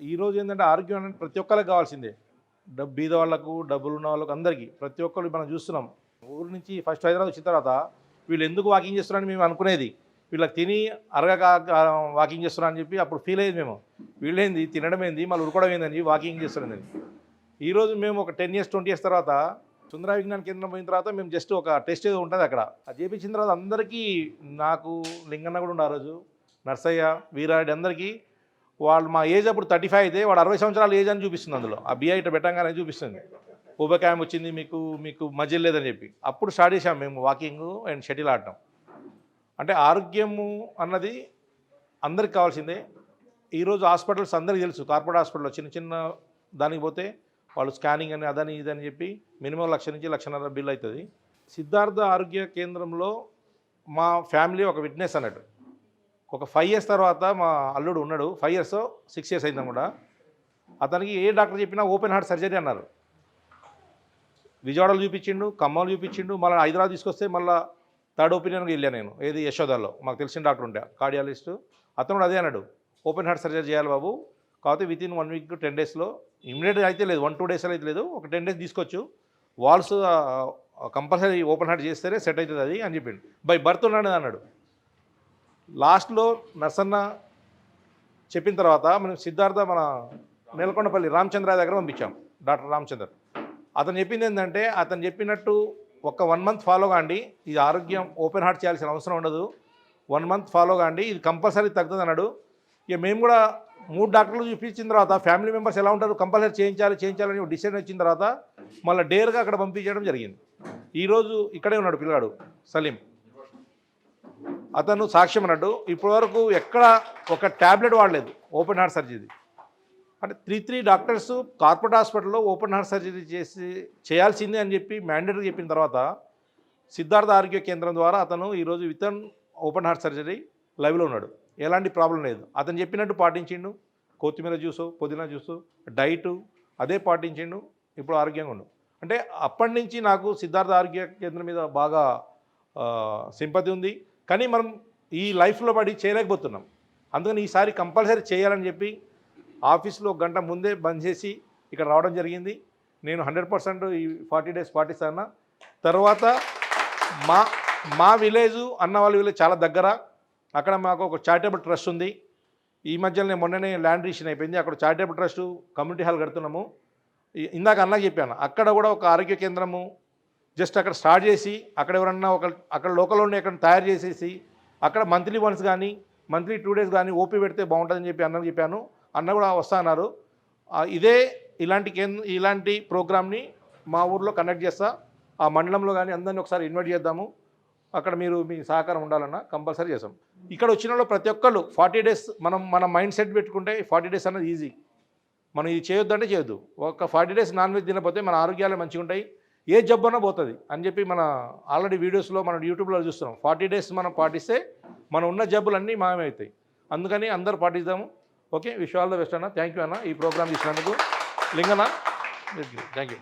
ఈరోజు ఏంటంటే ఆరోగ్యం అనేది ప్రతి ఒక్కరికి కావాల్సిందే. డబ్బు బీద వాళ్ళకు డబ్బులు ఉన్న వాళ్ళకు అందరికీ. ప్రతి ఒక్కరు మనం చూస్తున్నాం. ఊరు నుంచి ఫస్ట్ హైదరాబాద్ వచ్చిన తర్వాత వీళ్ళు ఎందుకు వాకింగ్ చేస్తున్నారని మేము అనుకునేది. వీళ్ళకి తిని అరగక వాకింగ్ చేస్తున్నారని చెప్పి అప్పుడు ఫీల్ అయ్యేది మేము. వీళ్ళేంది? తినడం ఏంది? మళ్ళీ ఉడకడం ఏందని వాకింగ్ చేస్తున్నది ఈరోజు మేము. ఒక టెన్ ఇయర్స్ ట్వంటీ ఇయర్స్ తర్వాత సుందర విజ్ఞాన కేంద్రం పోయిన తర్వాత మేము జస్ట్ ఒక టెస్ట్ ఏదో ఉంటుంది అక్కడ. అది చేపించిన తర్వాత అందరికీ నాకు లింగన్న కూడా ఉండే ఆ రోజు. నర్సయ్య వీరారెడ్డి అందరికీ వాళ్ళు మా ఏజ్ అప్పుడు థర్టీ ఫైవ్ అయితే వాడు అరవై సంవత్సరాల ఏజ్ అని చూపిస్తుంది అందులో. ఆ బిఐ ఇట్లా పెట్టంగానే చూపిస్తుంది. ఉపకాయం వచ్చింది మీకు మీకు మధ్య లేదని చెప్పి. అప్పుడు స్టార్ట్ చేసాం మేము వాకింగ్ అండ్ షటిల్ ఆడటం. అంటే ఆరోగ్యము అన్నది అందరికి కావాల్సిందే. ఈరోజు హాస్పిటల్స్ అందరికీ తెలుసు. కార్పొరేట్ హాస్పిటల్లో చిన్న చిన్న దానికి పోతే వాళ్ళు స్కానింగ్ అని అదని ఇదని చెప్పి మినిమం లక్ష నుంచి లక్షన్నర బిల్ అవుతుంది. సిద్ధార్థ ఆరోగ్య కేంద్రంలో మా ఫ్యామిలీ ఒక విట్నెస్ అన్నట్టు. ఒక ఫైవ్ ఇయర్స్ తర్వాత మా అల్లుడు ఉన్నాడు. ఫైవ్ ఇయర్స్ సిక్స్ ఇయర్స్ అయిందాం కూడా అతనికి ఏ డాక్టర్ చెప్పినా ఓపెన్ హార్ట్ సర్జరీ అన్నారు. విజయవాడలో చూపించిండు ఖమ్మంలో చూపించిండు మళ్ళీ హైదరాబాద్ తీసుకొస్తే మళ్ళీ థర్డ్ ఒపీనియన్కి వెళ్ళాను నేను. ఏది? యశోదాలో. మాకు తెలిసిన డాక్టర్ ఉండే. కార్డియాలజిస్ట్. అతను కూడా అదే అన్నాడు. ఓపెన్ హార్ట్ సర్జరీ చేయాలి బాబు. కాకపోతే with in one week ten డేస్లో ఇమ్మీడియట్ అయితే లేదు. వన్ టూ డేస్ అయితే లేదు. ఒక టెన్ డేస్ తీసుకోవచ్చు. వాల్స్ కంపల్సరీ ఓపెన్ హార్ట్ చేస్తేనే సెట్ అవుతుంది అది అని చెప్పిండు. బై బర్త్ ఉన్నాడు అన్నాడు. లాస్ట్లో నర్సన్న చెప్పిన తర్వాత మనం సిద్ధార్థ మన నెలకొండపల్లి రామచంద్ర దగ్గర పంపించాం డాక్టర్ రామచంద్ర. అతను చెప్పింది ఏంటంటే అతను చెప్పినట్టు ఒక వన్ మంత్ ఫాలో కాండి ఇది ఆరోగ్యం ఓపెన్ హార్ట్ చేయాల్సిన అవసరం ఉండదు. వన్ మంత్ ఫాలో కాండి ఇది కంపల్సరీ తగ్గుతుంది అన్నాడు. ఇక మేము కూడా మూడు డాక్టర్లు చూపించిన తర్వాత ఫ్యామిలీ మెంబర్స్ ఎలా ఉంటారు కంపల్సరీ చేయించాలి చేయించాలని డిసైడ్ వచ్చిన తర్వాత మళ్ళీ డేర్గా అక్కడ పంపించడం జరిగింది. ఈరోజు ఇక్కడే ఉన్నాడు పిల్లగాడు సలీం. అతను సాక్ష్యం అన్నట్టు ఇప్పటివరకు ఎక్కడ ఒక ట్యాబ్లెట్ వాడలేదు ఓపెన్ హార్ట్ సర్జరీ. అంటే త్రీ త్రీ డాక్టర్స్ కార్పొరేట్ హాస్పిటల్లో ఓపెన్ హార్ట్ సర్జరీ చేసి చేయాల్సిందే అని చెప్పి మ్యాండేటరీ చెప్పిన తర్వాత సిద్ధార్థ ఆరోగ్య కేంద్రం ద్వారా అతను ఈరోజు వితన్ ఓపెన్ హార్ట్ సర్జరీ లైవ్లో ఉన్నాడు. ఎలాంటి ప్రాబ్లం లేదు. అతను చెప్పినట్టు పాటించిండు. కొత్తిమీర జ్యూసు పుదీనా జ్యూసు డైటు అదే పాటించిండు. ఇప్పుడు ఆరోగ్యంగా ఉండు. అంటే అప్పటి నుంచి నాకు సిద్ధార్థ ఆరోగ్య కేంద్రం మీద బాగా సింపతి ఉంది. కానీ మనం ఈ లైఫ్లో పడి చేయలేకపోతున్నాం. అందుకని ఈసారి కంపల్సరీ చేయాలని చెప్పి ఆఫీస్లో ఒక గంట ముందే బంద్ చేసి ఇక్కడ రావడం జరిగింది. నేను హండ్రెడ్ పర్సెంట్ ఈ ఫార్టీ డేస్ పాటిస్తాను తర్వాత మా మా విలేజు అన్న వాళ్ళ విలేజ్ చాలా దగ్గర. అక్కడ మాకు ఒక చారిటబుల్ ట్రస్ట్ ఉంది. ఈ మధ్యలోనే మొన్ననే ల్యాండ్ రిజిస్ట్రేషన్ అయిపోయింది. అక్కడ చారిటబుల్ ట్రస్ట్ కమ్యూనిటీ హాల్ కడుతున్నాము. ఇందాక అన్నకు చెప్పాను. అక్కడ కూడా ఒక ఆరోగ్య కేంద్రము జస్ట్ అక్కడ స్టార్ట్ చేసి అక్కడ ఎవరన్నా ఒక అక్కడ లోకల్లోనే ఎక్కడ తయారు చేసేసి అక్కడ మంత్లీ వన్స్ కానీ మంత్లీ టూ డేస్ కానీ ఓపీ పెడితే బాగుంటుందని చెప్పి అన్న చెప్పాను. అన్న కూడా వస్తా అన్నారు. ఇదే ఇలాంటి కేంద్ర ఇలాంటి ప్రోగ్రామ్ని మా ఊర్లో కండక్ట్ చేస్తా. ఆ మండలంలో కానీ అందరినీ ఒకసారి ఇన్వైట్ చేద్దాము. అక్కడ మీరు మీ సహకారం ఉండాలన్న కంపల్సరీ చేస్తాం. ఇక్కడ వచ్చిన వాళ్ళు ప్రతి ఒక్కళ్ళు ఫార్టీ డేస్ మనం మన మైండ్ సెట్ పెట్టుకుంటే ఫార్టీ డేస్ అన్నది ఈజీ. మనం ఇది చేయొద్దంటే చేయొద్దు. ఒక ఫార్టీ డేస్ నాన్ వెజ్ తినకపోతే మన ఆరోగ్యాలు మంచిగా ఉంటాయి ఏ జబ్బు పోతుంది. అని చెప్పి మన ఆల్రెడీ వీడియోస్లో మనం యూట్యూబ్లో చూస్తున్నాం. ఫార్టీ డేస్ మనం పాటిస్తే మనం ఉన్న జబ్బులన్నీ మాయమవుతాయి. అందుకని అందరూ పాటిద్దాము. Okay wish all the best అన్న. థ్యాంక్ యూ అన్న ఈ ప్రోగ్రామ్ ఇచ్చినందుకు లింగన్న థ్యాంక్ యూ.